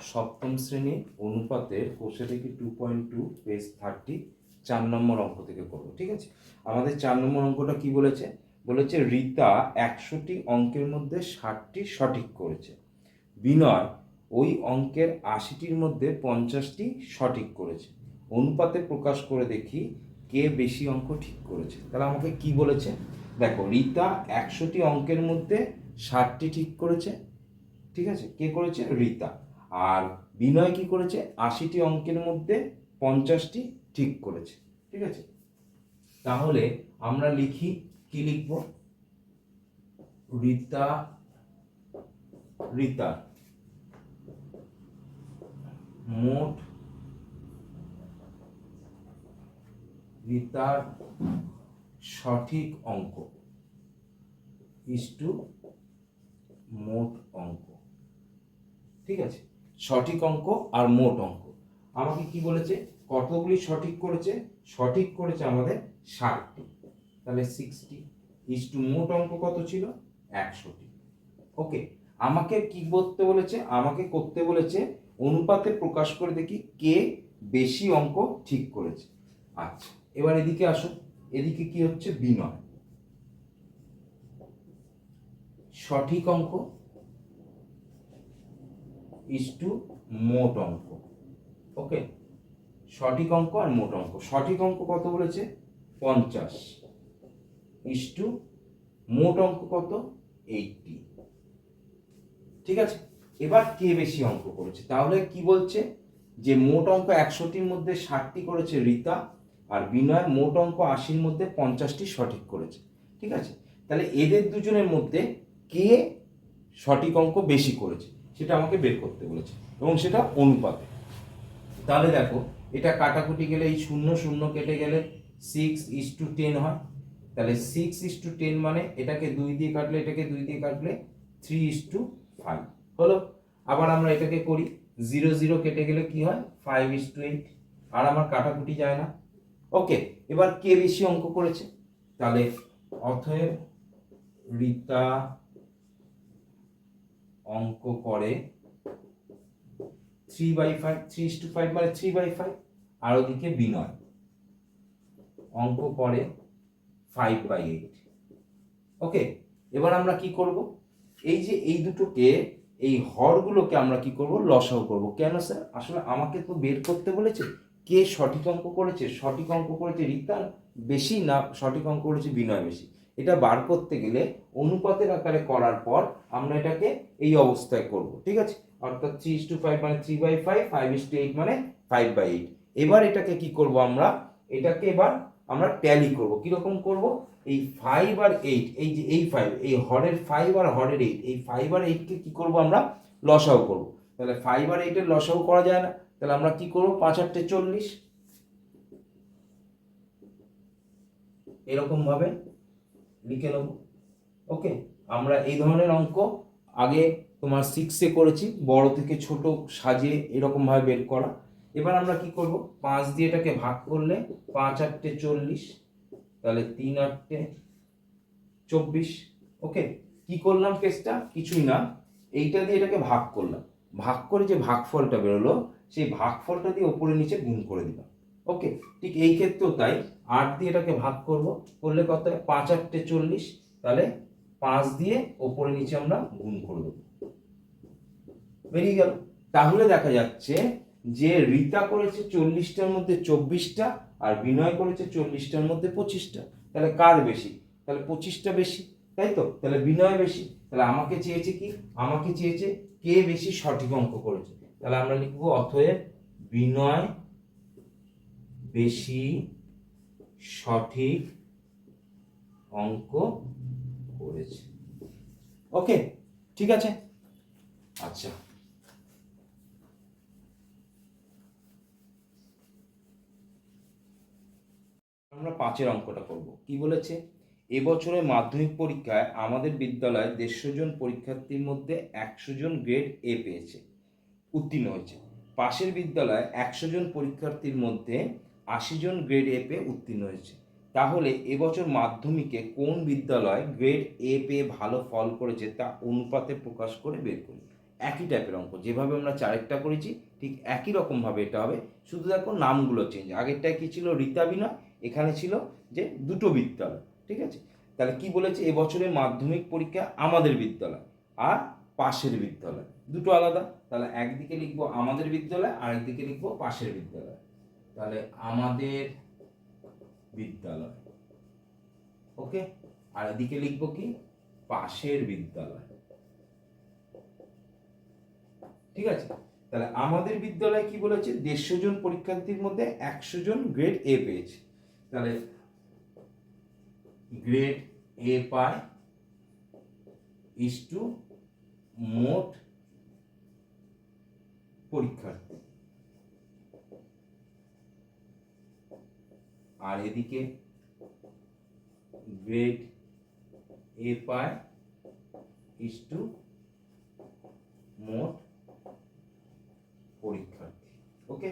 সপ্তম শ্রেণির অনুপাতের কোষে থেকে two point two page thirty চার নম্বর অঙ্ক থেকে করব, ঠিক আছে? আমাদের চার নম্বর অঙ্কটা কি বলেছে? বলেছে রীতা একশোটি অঙ্কের মধ্যে ষাটটি সঠিক করেছে। বিনয় ওই অঙ্কের আশিটির মধ্যে পঞ্চাশটি সঠিক করেছে। অনুপাতে প্রকাশ করে দেখি কে বেশি অঙ্ক ঠিক করেছে। তাহলে আমাকে কি বলেছে? দেখো, রীতা একশোটি অঙ্কের মধ্যে ষাটটি ঠিক করেছে, ঠিক আছে? কে করেছে? রীতা। আর বিনয় কি করেছে? আশিটি অঙ্কের মধ্যে পঞ্চাশটি ঠিক করেছে। ঠিক আছে? তাহলে আমরা লিখি, কি লিখব? রিতা, রীতা। মোট রিতার সঠিক অঙ্ক ইস টু মোট অঙ্ক। ঠিক আছে? সঠিক অঙ্ক আর মোট অঙ্ক। আমাকে কি বলেছে? কতগুলি সঠিক করেছে? সঠিক করেছে আমাদের ষাটটি। তাহলে সিক্সটি ইস টু মোট অঙ্ক কত ছিল? একশোটি। ওকে আমাকে কি করতে বলেছে? আমাকে করতে বলেছে, অনুপাতে প্রকাশ করে দেখি কে বেশি অঙ্ক ঠিক করেছে। আচ্ছা এবার এদিকে আসো। এদিকে কি হচ্ছে? বিনয়। সঠিক অঙ্ক ইস টু মোট অঙ্ক ওকে সঠিক অঙ্ক আর মোট অঙ্ক। সঠিক অঙ্ক কত বলেছে? পঞ্চাশ। ইস টু মোট অঙ্ক কত? এইটটি ঠিক আছে? এবার কে বেশি অঙ্ক করেছে? তাহলে কি বলছে? যে মোট অঙ্ক একশোটির মধ্যে ষাটটি করেছে রীতা আর বিনয় মোট অঙ্ক আশির মধ্যে পঞ্চাশটি সঠিক করেছে। ঠিক আছে? তাহলে এদের দুজনের মধ্যে কে সঠিক অঙ্ক বেশি করেছে? সেটা আমাকে বের করতে বলেছে এবং সেটা অনুপাতে। তাহলে দেখো, এটা কাটাকুটি গেলে এই শূন্য শূন্য কেটে গেলে সিক্স ইস টু টেন হয়। তাহলে সিক্স ইস টু টেন মানে এটাকে দুই দিয়ে কাটলে, এটাকে দুই দিয়ে কাটলে থ্রি ইস টু ফাইভ হলো? আবার আমরা এটাকে করি জিরো জিরো কেটে গেলে কি হয়? ফাইভ ইস টু এইট আর আমার কাটাকুটি যায় না। ওকে এবার কে বেশি অঙ্ক করেছে? তাহলে অথব রীতা অঙ্ক করে three by five three two five মানে থ্রি বাই ফাইভ আর ওদিকে বিনয় অঙ্ক করে ফাইভ বাই এইট ওকে এবার আমরা কি করব? এই যে এই দুটোকে, এই হরগুলোকে আমরা কি করব? লসাও করব। কেন স্যার আসলে আমাকে তো বের করতে বলেছে, কে সঠিক অঙ্ক করেছে? সঠিক অঙ্ক করেছে রিতা বেশি না সঠিক অঙ্ক করেছে বিনয় বেশি। এটা বার করতে গেলে অনুপাতের আকারে করার পর আমরা এটাকে এই অবস্থায় করব, ঠিক আছে? অর্থাৎ থ্রি ইস টু ফাইভ মানে three by five five is two eight মানে ফাইভ বাই এইট এবার এটাকে কি করব আমরা? এটাকে এবার আমরা ট্যালি করব। কীরকম করব? এই ফাইভ আর এইট এই যে এই ফাইভ এই হরের ফাইভ আর হরের এইট এই ফাইভ আর এইটকে কী করব আমরা? লসাও করব। তাহলে ফাইভ আর এইটের লসাও করা যায় না। তাহলে আমরা কি করব? পাঁচ আটটে চল্লিশ। এরকম ভাবে লিখে নেব। ওকে? আমরা এই ধরনের অঙ্ক আগে তোমার সিক্সে করেছি, বড় থেকে ছোট সাজিয়ে এরকম ভাবে বের করা। এবার আমরা কি করব? পাঁচ দিয়ে এটাকে ভাগ করলে পাঁচ আটটে চল্লিশ, তাহলে তিন আটটে চব্বিশ। ওকে? কি করলাম কেসটা? কিছুই না। এইটা দিয়ে এটাকে ভাগ করলাম। ভাগ করে যে ভাগফলটা বেরোলো, সেই ভাগফলটা দিয়ে ওপরে নিচে গুণ করে দিলাম। ওকে ঠিক এই ক্ষেত্রেও তাই। আট দিয়ে এটাকে ভাগ করব, করলে কত হয়? পাঁচ আটটে চল্লিশ, তাহলে পাঁচ দিয়ে ওপরে নিচে আমরা গুণ করে বেরিয়ে গেল। তাহলে দেখা যাচ্ছে যে রীতা করেছে চল্লিশটার মধ্যে চব্বিশটা আর বিনয় করেছে চল্লিশটার মধ্যে পঁচিশটা। তাহলে কার বেশি? তাহলে পঁচিশটা বেশি, তাই তো? তাহলে বিনয় বেশি, তাহলে আমাকে চেয়েছে কি? আমাকে চেয়েছে কে বেশি সঠিক অঙ্ক করেছে? তাহলে আমরা লিখব অতএব বিনয় বেশি সঠিক অঙ্ক করেছে। ওকে ঠিক আছে। আচ্ছা। আমরা পাঁচের অঙ্কটা করব। কি বলেছে? এবছরের মাধ্যমিক পরীক্ষায় আমাদের বিদ্যালয়ে দেড়শো জন পরীক্ষার্থীর মধ্যে একশো জন গ্রেড এ পেয়েছে উত্তীর্ণ হয়েছে। পাশের বিদ্যালয়ে একশো জন পরীক্ষার্থীর মধ্যে আশি জন গ্রেড এ পেয়ে উত্তীর্ণ হয়েছে। তাহলে এবছর মাধ্যমিকে কোন বিদ্যালয় গ্রেড এ পেয়ে ভালো ফল করেছে তা অনুপাতে প্রকাশ করে বের করুন। একই টাইপের অঙ্ক, যেভাবে আমরা চারেকটা করেছি, ঠিক একই রকমভাবে এটা হবে। শুধু দেখো নামগুলো চেঞ্জ আগেরটায় কী ছিল রীতা বিনয়? এখানে ছিল যে দুটো বিদ্যালয়, ঠিক আছে? তাহলে কি বলেছে? এবছরের মাধ্যমিক পরীক্ষা আমাদের বিদ্যালয় আর পাশের বিদ্যালয়। দুটো আলাদা, তাহলে একদিকে লিখব আমাদের বিদ্যালয় আর একদিকে লিখব পাশের বিদ্যালয়। তাহলে আমাদের বিদ্যালয়, ওকে? আর এদিকে লিখব কি? পাশের বিদ্যালয়। ঠিক আছে? তাহলে আমাদের বিদ্যালয় কি বলেছে? দেড়শো জন পরীক্ষার্থীর মধ্যে একশো জন গ্রেড এ পেয়েছে। তাহলে গ্রেড এ পায় ইস টু মোট পরীক্ষার্থী। আর এদিকে গ্রেড এ পায় ইস টু মোট পরীক্ষার্থী। ওকে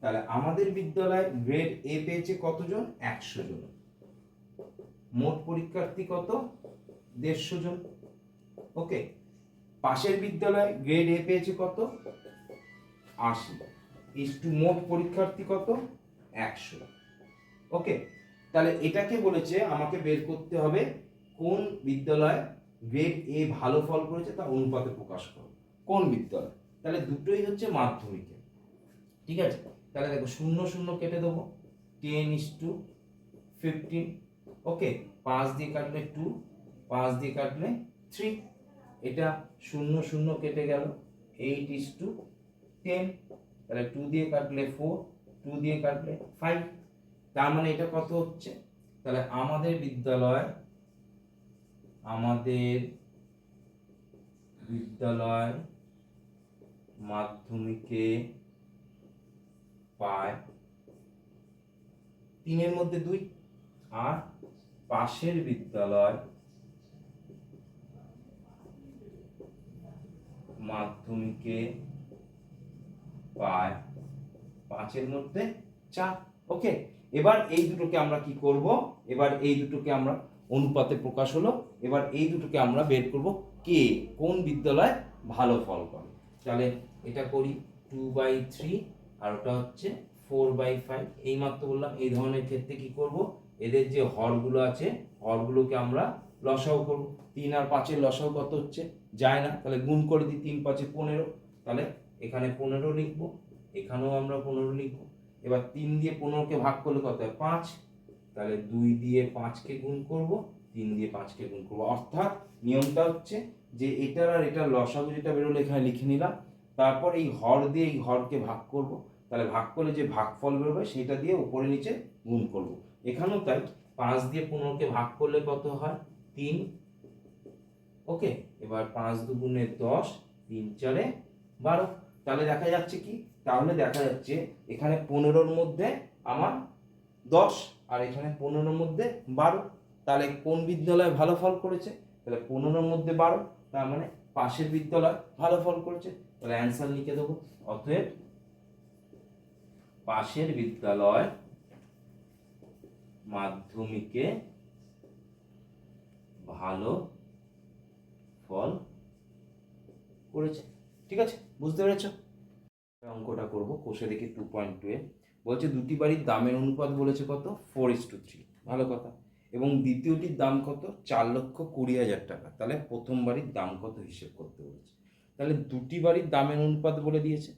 তাহলে আমাদের বিদ্যালয়ে গ্রেড এ পেয়েছে কতজন? একশো জন। মোট পরীক্ষার্থী কত? দেড়শো জন। ওকে পাশের বিদ্যালয়ে গ্রেড এ পেয়েছে কত? আশি। ইস টু মোট পরীক্ষার্থী কত? একশো। ওকে, তাহলে এটাকে বলেছে আমাকে বের করতে হবে কোন বিদ্যালয় গ্রেড এ ভালো ফল করেছে তা অনুপাতে প্রকাশ করো। কোন বিদ্যালয়? তাহলে দুটোই হচ্ছে মাধ্যমিকে। ঠিক আছে? তাহলে দেখো শূন্য শূন্য কেটে দেবো। Ten is two fifteen okay পাঁচ দিয়ে কাটলে টু পাঁচ দিয়ে কাটলে থ্রি এটা শূন্য শূন্য কেটে গেল। এইট ইস টু টেন তাহলে টু দিয়ে কাটলে ফোর টু দিয়ে কাটলে ফাইভ তার মানে এটা কত হচ্ছে? তাহলে আমাদের বিদ্যালয় আমাদের বিদ্যালয় মাধ্যমিকে পায় তিনের মধ্যে দুই, আর পাশের বিদ্যালয় মাধ্যমিকে পায় পাঁচের মধ্যে চার। ওকে এবার এই দুটোকে আমরা কি করব? এবার এই দুটোকে আমরা অনুপাতে প্রকাশ হলো। এবার এই দুটোকে আমরা বের করব কে? কোন বিদ্যালয় ভালো ফল করে তাহলে এটা করি টু বাই থ্রি আর ওটা হচ্ছে ফোর বাই ফাইভ এই মাত্র বললাম এই ধরনের ক্ষেত্রে কি করব? এদের যে হরগুলো আছে, হরগুলোকে আমরা লসাও করব। তিন আর পাঁচের লসাও কত হচ্ছে? যায় না। তাহলে গুণ করে দিই তিন, পাঁচে পনেরো। তাহলে এখানে পনেরো লিখব, এখানেও আমরা পনেরো লিখব। এবার তিন দিয়ে পনেরোকে ভাগ করলে কত হয়? পাঁচ। তাহলে দুই দিয়ে পাঁচকে গুণ করব, তিন দিয়ে পাঁচকে গুণ করব। অর্থাৎ নিয়মটা হচ্ছে যে এটার আর এটার লসাগু যেটা বেরোলো এখানে লিখে নিলাম। তারপর এই হর দিয়ে এই হরকে ভাগ করব। তাহলে ভাগ করলে যে ভাগফল বেরোবে সেটা দিয়ে উপরে নিচে গুণ করব। এখানেও তাই, পাঁচ দিয়ে পনেরোকে ভাগ করলে কত হয়? তিন। ওকে, এবার পাঁচ দুগুণে দশ, তিন চারে বারো। তাহলে দেখা যাচ্ছে কি? তাহলে দেখা যাচ্ছে এখানে পনেরোর মধ্যে আমার দশ, আর এখানে পনেরোর মধ্যে বারো। তাহলে কোন বিদ্যালয় ভালো ফল করেছে? তাহলে পনেরোর মধ্যে বারো, তার মানে পাশের বিদ্যালয় ভালো ফল করেছে। তাহলে অ্যান্সার লিখে দেবো। অতএব পাশের বিদ্যালয় মাধ্যমিকে ভালো ফল করেছে। ঠিক আছে? বুঝতে পেরেছ? অঙ্কটা করব, কোষে দেখি টু পয়েন্ট টু এ। বলছে দুটি বাড়ির দামের অনুপাত বলেছে কত? ফোর ইস টু থ্রি ভালো কথা। এবং দ্বিতীয়টির দাম কত? চার লক্ষ কুড়ি হাজার টাকা। তাহলে প্রথম বাড়ির দাম কত হিসেব করতে বলেছে। তাহলে দুটি বাড়ির দামের অনুপাত বলে দিয়েছে,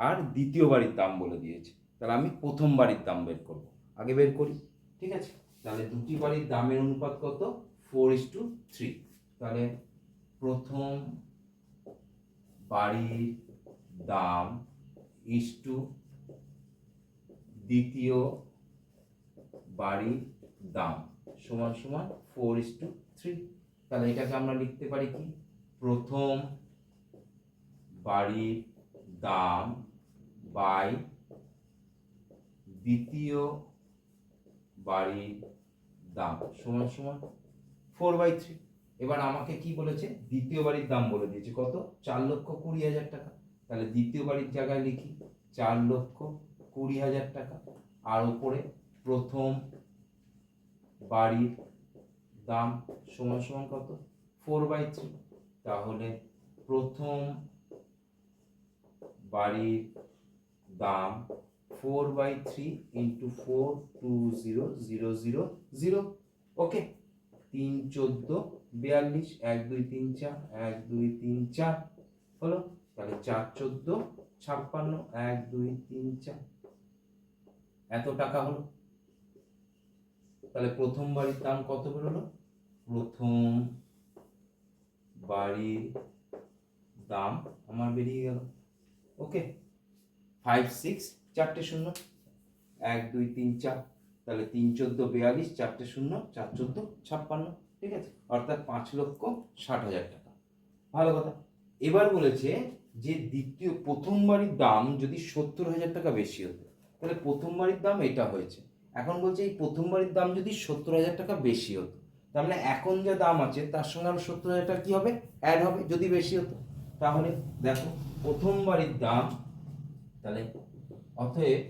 আর দ্বিতীয় বাড়ির দাম বলে দিয়েছে। তাহলে আমি প্রথম বাড়ির দাম বের করব। আগে বের করি, ঠিক আছে? তাহলে দুটি বাড়ির দামের অনুপাত কত? ফোর ইস টু থ্রি তাহলে প্রথম বাড়ির দাম ইস টু দ্বিতীয় বাড়ির দাম সমান সমান ফোর ইস টু থ্রি তাহলে এটাকে আমরা লিখতে পারি কি? প্রথম বাড়ির দাম বাই দ্বিতীয় বাড়ির দাম সমান সমান ফোর বাই থ্রি এবার আমাকে কি বলেছে? দ্বিতীয় বাড়ির দাম বলে দিয়েছে। কত? চার লক্ষ কুড়ি হাজার টাকা। তাহলে দ্বিতীয় বাড়ির জায়গায় লিখি চার লক্ষ কুড়ি হাজার টাকা। আর ওপরে প্রথম বাড়ির দাম সমান সমান কত? ফোর বাই থ্রি তাহলে প্রথম বাড়ির দাম four by three into four two zero zero zero zero okay তিন চোদ্দ, বিয়াল্লিশ, এক দুই তিন চার, এক দুই তিন চার। হলো তাহলে চার চোদ্দ, ছাপ্পান্ন, এক, দুই, তিন, চার। এত টাকা হলো। তাহলে প্রথম বাড়ির দাম কত বেরোলো? প্রথম বাড়ির দাম আমার বেরিয়ে গেল। ওকে ফাইভ সিক্স চারটে শূন্য। এক, দুই, তিন, চার। তাহলে তিন, চোদ্দ, বিয়াল্লিশ, চারটে শূন্য, চার, চোদ্দ, ছাপ্পান্ন। ঠিক আছে? অর্থাৎ পাঁচ লক্ষ ষাট হাজার টাকা। ভালো কথা। এবার বলেছে যে দ্বিতীয় প্রথম বাড়ির দাম যদি সত্তর হাজার টাকা বেশি হতো, তাহলে প্রথম বাড়ির দাম এটা হয়েছে। এখন বলছে এই প্রথম বাড়ির দাম যদি সত্তর হাজার টাকা বেশি হতো তার মানে এখন যা দাম আছে, তার সঙ্গে আরও সত্তর হাজার টাকা কি হবে? অ্যাড হবে, যদি বেশি হতো। তাহলে দেখো প্রথম বাড়ির দাম, তাহলে অতএব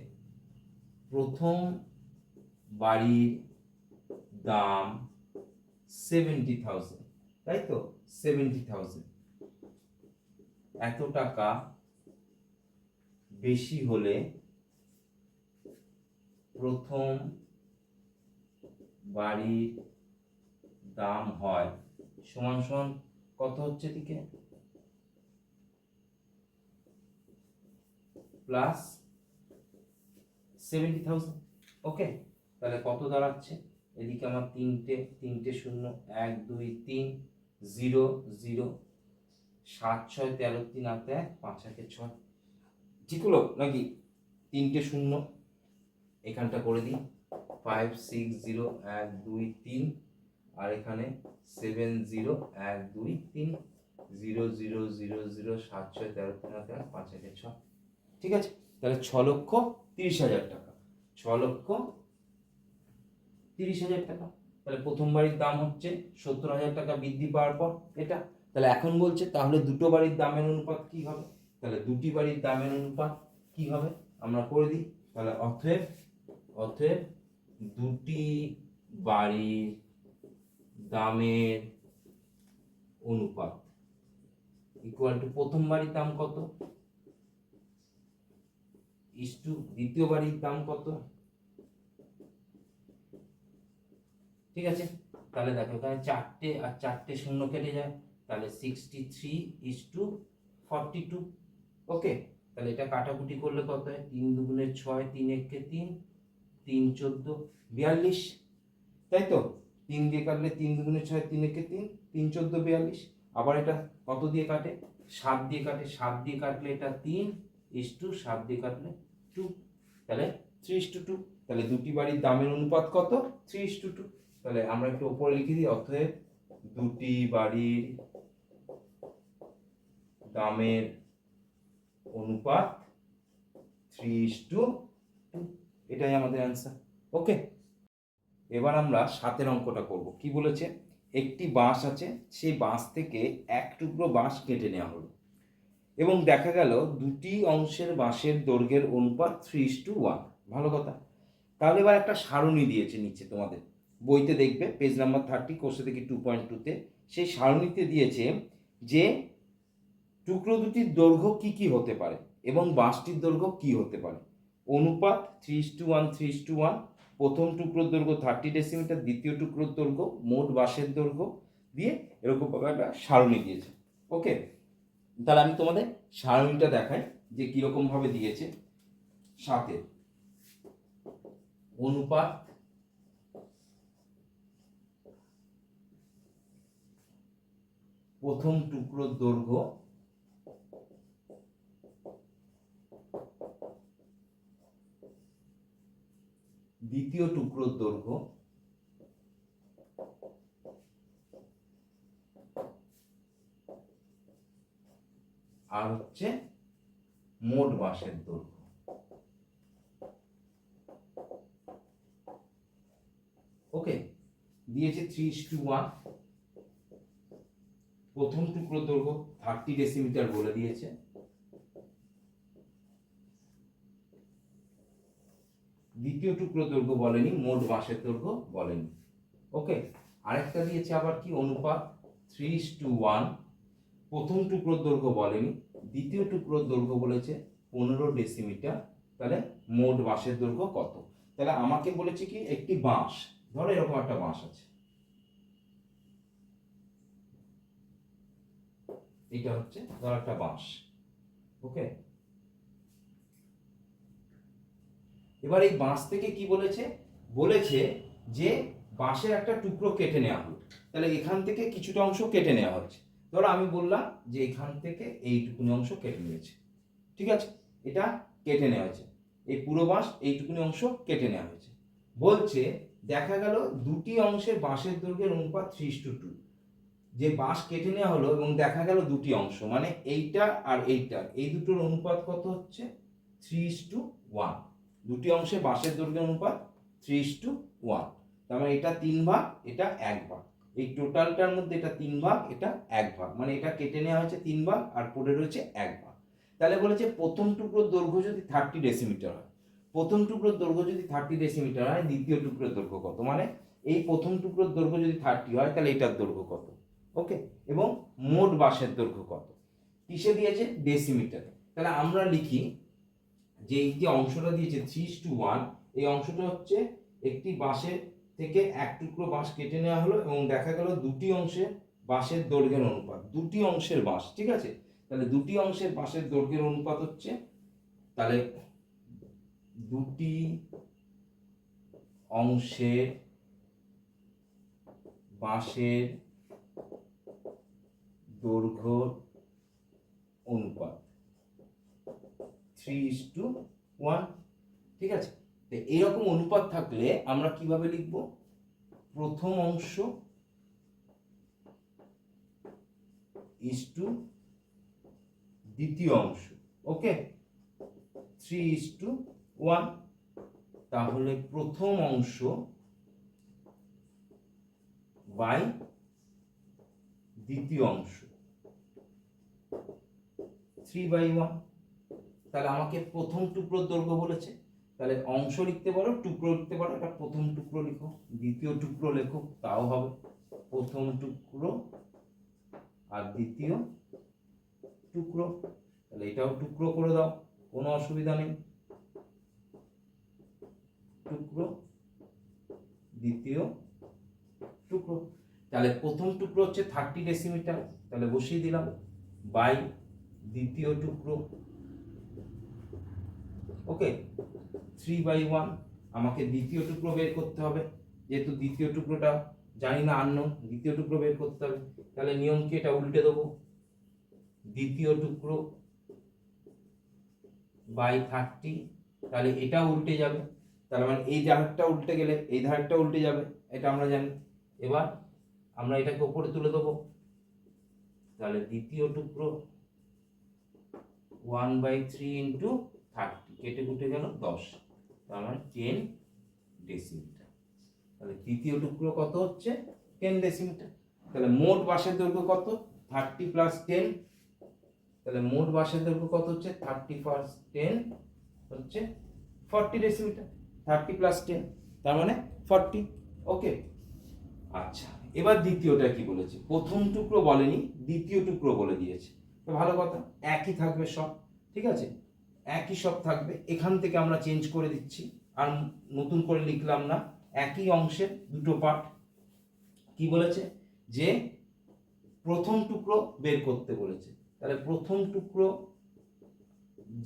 প্রথম বাড়ির দাম সেভেন্টি থাউজেন্ড তাই তো? সেভেন্টি থাউজেন্ড এত টাকা বেশি হলে প্রথম বাড়ির দাম হয়। সমান সমান কত হচ্ছে দিকে প্লাস সেভেন্টি থাউজেন্ড। ওকে, তাহলে কত দাঁড়াচ্ছে? এদিকে আমার তিনটে তিনটে শূন্য, এক, দুই, তিন, জিরো জিরো সাত, ছয়, তেরো, তিন এক, পাঁচ, একে ছয়। ঠিক হলো নাকি তিনটে শূন্য, এখানটা করে দিই। ফাইভ সিক্স জিরো এক, দুই, তিন, আর এখানে সেভেন জিরো এক, দুই, তিন। জিরো জিরো জিরো জিরো সাত, ছয়, তেরো, তিন এক, পাঁচ, একে ছয়। ঠিক আছে? তাহলে ছ লক্ষ তিরিশ হাজার টাকা। ছ লক্ষ তিরিশ হাজার টাকা। তাহলে প্রথম বাড়ির দাম হচ্ছে সত্তর হাজার টাকা বৃদ্ধি পাওয়ার পর এটা। তাহলে এখন বলছে, তাহলে দুটো বাড়ির দামের অনুপাত কি হবে? তাহলে দুটি বাড়ির দামের অনুপাত কি হবে? আমরা করে দিই। তাহলে অতএব অতএব দুটি বাড়ির দামের অনুপাত ইকুয়াল টু প্রথম বাড়ির দাম কত? ইস্টু দ্বিতীয় বাড়ির দাম কত? ঠিক আছে? তাহলে দেখো এখানে চারটে আর চারটে শূন্য কেটে যায়। তাহলে sixty three is two forty two okay তাহলে এটা কাটাকুটি করলে কত হয়? তিন দুগুণে ছয়, তিন একে তিন তিন চোদ্দ, বিয়াল্লিশ। তাই তো? তিন দিয়ে কাটলে তিন দুগুণে ছয়, তিন একে তিন তিন চোদ্দ, বিয়াল্লিশ। আবার এটা কত দিয়ে কাটে? সাত দিয়ে কাটে। সাত দিয়ে কাটলে এটা তিন ইস টু সাত দিয়ে কাটলে টু তাহলে থ্রি ইস টু টু তাহলে দুটি বাড়ির দামের অনুপাত কত? থ্রি ইস টু টু তাহলে আমরা একটু ওপরে লিখে দিই, অতএব দুটি বাড়ির দামের অনুপাত থ্রি ইস টু। এটাই আমাদের অ্যান্সার ওকে এবার আমরা সাতের অঙ্কটা করব। কি বলেছে? একটি বাঁশ আছে, সেই বাঁশ থেকে এক টুকরো বাঁশ কেটে নেওয়া হলো। এবং দেখা গেল দুটি অংশের বাঁশের দৈর্ঘ্যের অনুপাত থ্রি ইস টু ওয়ান। ভালো কথা। তাহলে এবার একটা সারণী দিয়েছে নিচে তোমাদের। বইতে দেখবে পেজ নাম্বার থার্টি কোর্সে দেখি টু পয়েন্ট টুতে সেই সারণীতে দিয়েছে যে টুকরো দুটির দৈর্ঘ্য কি কি হতে পারে এবং বাঁশটির দৈর্ঘ্য কি হতে পারে? অনুপাত three two one three two one প্রথম টুকরোর দৈর্ঘ্য থার্টি ডেসিমিটার দ্বিতীয় টুকরোর দৈর্ঘ্য মোট বাঁশের দৈর্ঘ্য দিয়ে এরকম ভাবে একটা সারণী দিয়েছে। ওকে তাহলে আমি তোমাদের সারণীটা দেখাই যে কীরকম ভাবে দিয়েছে। সাতের অনুপাত প্রথম টুকরোর দৈর্ঘ্য দ্বিতীয় টুকরোর দৈর্ঘ্য আর হচ্ছে মোট বাঁশের দৈর্ঘ্য। ওকে, দিয়েছে থ্রি টু ওয়ান। প্রথম টুকরো দৈর্ঘ্য থার্টি ডেসিমিটার বলে দিয়েছে। দ্বিতীয় টুকরো দৈর্ঘ্য বলেনি, মোট বাঁশের দৈর্ঘ্য বলেনি। ওকে আরেকটা দিয়েছে আবার কি অনুপাত? Three two one. প্রথম টুকরোর দৈর্ঘ্য বলেনি, দ্বিতীয় টুকরোর দৈর্ঘ্য বলেছে পনেরো ডেসিমিটার। তাহলে মোট বাঁশের দৈর্ঘ্য কত? তাহলে আমাকে বলেছে কি একটি বাঁশ, ধরো এরকম একটা বাঁশ আছে। এটা হচ্ছে ধরো একটা বাঁশ। ওকে এবার এই বাঁশ থেকে কি বলেছে? বলেছে যে বাঁশের একটা টুকরো কেটে নেওয়া হলো। তাহলে এখান থেকে কিছুটা অংশ কেটে নেওয়া হচ্ছে ধরো আমি বললাম যে এখান থেকে এইটুকুনি অংশ কেটে নিয়েছে। ঠিক আছে? এটা কেটে নেওয়া হয়েছে। এই পুরো বাঁশ এইটুকুনি অংশ কেটে নেওয়া হয়েছে। বলছে, দেখা গেল দুটি অংশের বাঁশের দৈর্ঘ্যের অনুপাত থ্রি টু। টু যে বাঁশ কেটে নেওয়া হলো এবং দেখা গেল দুটি অংশ মানে এইটা আর এইটা, এই দুটোর অনুপাত কত হচ্ছে? Three two one. দুটি অংশে বাঁশের দৈর্ঘ্যের অনুপাত থ্রি ইস টু ওয়ান তার মানে এটা তিন ভাগ, এটা এক ভাগ। এই টোটালটার মধ্যে এটা তিন ভাগ, এটা এক ভাগ। মানে এটা কেটে নেওয়া হয়েছে তিন ভাগ আর পড়ে রয়েছে এক ভাগ। তাহলে বলেছে প্রথম টুকরোর দৈর্ঘ্য যদি থার্টি ডেসিমিটার হয়। প্রথম টুকরোর দৈর্ঘ্য যদি থার্টি ডেসিমিটার হয়, দ্বিতীয় টুকরোর দৈর্ঘ্য কত? মানে এই প্রথম টুকরোর দৈর্ঘ্য যদি থার্টি হয়, তাহলে এটার দৈর্ঘ্য কত? ওকে এবং মোট বাঁশের দৈর্ঘ্য কত? কিসে দিয়েছে? ডেসিমিটারে তাহলে আমরা লিখি যে এই যে অংশটা দিয়েছে থ্রি টু ওয়ান এই অংশটা হচ্ছে একটি বাঁশের থেকে এক টুকরো বাঁশ কেটে নেওয়া হলো এবং দেখা গেল দুটি অংশে বাঁশের দৈর্ঘ্যের অনুপাত, দুটি অংশের বাঁশ, ঠিক আছে? তাহলে দুটি অংশের বাঁশের দৈর্ঘ্যের অনুপাত হচ্ছে, তাহলে দুটি অংশের বাঁশের দৈর্ঘ্য অনুপাত। থ্রি ইস টু ওয়ান ঠিক আছে? তো এরকম অনুপাত থাকলে আমরা কীভাবে লিখব? প্রথম অংশ ইস টু দ্বিতীয় অংশ। Okay? Three is two one তাহলে প্রথম অংশ বাই দ্বিতীয় অংশ। থ্রি বাই ওয়ান তাহলে আমাকে প্রথম টুকরোর দৈর্ঘ্য বলেছে। তাহলে অংশ লিখতে পারো, টুকরো লিখতে পারো এটা প্রথম টুকরো লিখো, দ্বিতীয় টুকরো লেখো, তাও হবে। প্রথম টুকরো আর দ্বিতীয় টুকরো, তাহলে এটাও টুকরো করে দাও, কোনো অসুবিধা নেই। টুকরো, দ্বিতীয় টুকরো, তাহলে প্রথম টুকরো হচ্ছে থার্টি ডেসিমিটার তাহলে বসিয়ে দিলাম। বাই দ্বিতীয় টুকরো ওকে থ্রি বাই ওয়ান আমাকে দ্বিতীয় টুকরো বের করতে হবে। যেহেতু দ্বিতীয় টুকরোটা জানি না আন্ন দ্বিতীয় টুকরো বের করতে হবে। তাহলে নিয়ম কি? এটা উল্টে দেবো। দ্বিতীয় টুকরো বাই থার্টি তাহলে এটা উল্টে যাবে। তার মানে এই ধারটা উল্টে গেলে, এই ধারটা উল্টে যাবে, এটা আমরা জানি। এবার আমরা এটাকে উপরে তুলে দেবো। তাহলে দ্বিতীয় টুকরো one by three into thirty কেটে কুটে গেল দশ। তার মানে টেন ডেসিমিটার তাহলে তৃতীয় টুকরো কত হচ্ছে? টেন ডেসিমিটার তাহলে মোট বাসের দৈর্ঘ্য কত? থার্টি প্লাস টেন তাহলে মোট বাসের দৈর্ঘ্য কত হচ্ছে? থার্টি প্লাস টেন হচ্ছে forty decimetre thirty plus ten তার মানে ফর্টি ওকে আচ্ছা এবার দ্বিতীয়টা কি বলেছে? প্রথম টুকরো বলেনি, দ্বিতীয় টুকরো বলে দিয়েছে। তো ভালো কথা, একই থাকবে সব, ঠিক আছে? একই সব থাকবে। এখান থেকে আমরা চেঞ্জ করে দিচ্ছি। আর নতুন করে লিখলাম না, একই অংশের দুটো পার্ট কি বলেছে? যে প্রথম টুকরো বের করতে বলেছে। তাহলে প্রথম টুকরো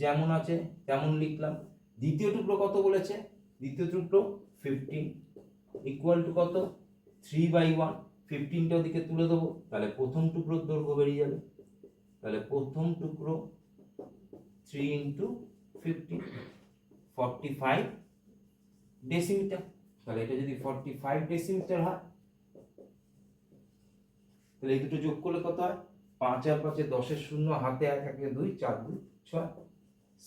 যেমন আছে, তেমন লিখলাম। দ্বিতীয় টুকরো কত বলেছে? দ্বিতীয় টুকরো ফিফটিন ইকুয়াল টু কত? থ্রি বাই ওয়ান ফিফটিনটা ওদিকে তুলে দেবো। তাহলে প্রথম টুকরোর দৈর্ঘ্য বেরিয়ে যাবে। তাহলে প্রথম টুকরো three into fifteen forty five decimetre তাহলে এটা যদি ফর্টি ফাইভ ডেসিমিটার হয়, তাহলে এই দুটো যোগ করলে কত হয়? পাঁচ আর পাঁচে দশের শূন্য, হাতে এক, একে দুই, চার, দুই, ছয়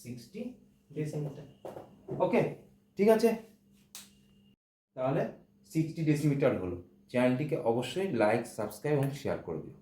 সিক্সটি ডেসিমিটার ওকে ঠিক আছে? তাহলে সিক্সটি ডেসিমিটার হলো। চ্যানেলটিকে অবশ্যই লাইক সাবস্ক্রাইব এবং শেয়ার করে দিও।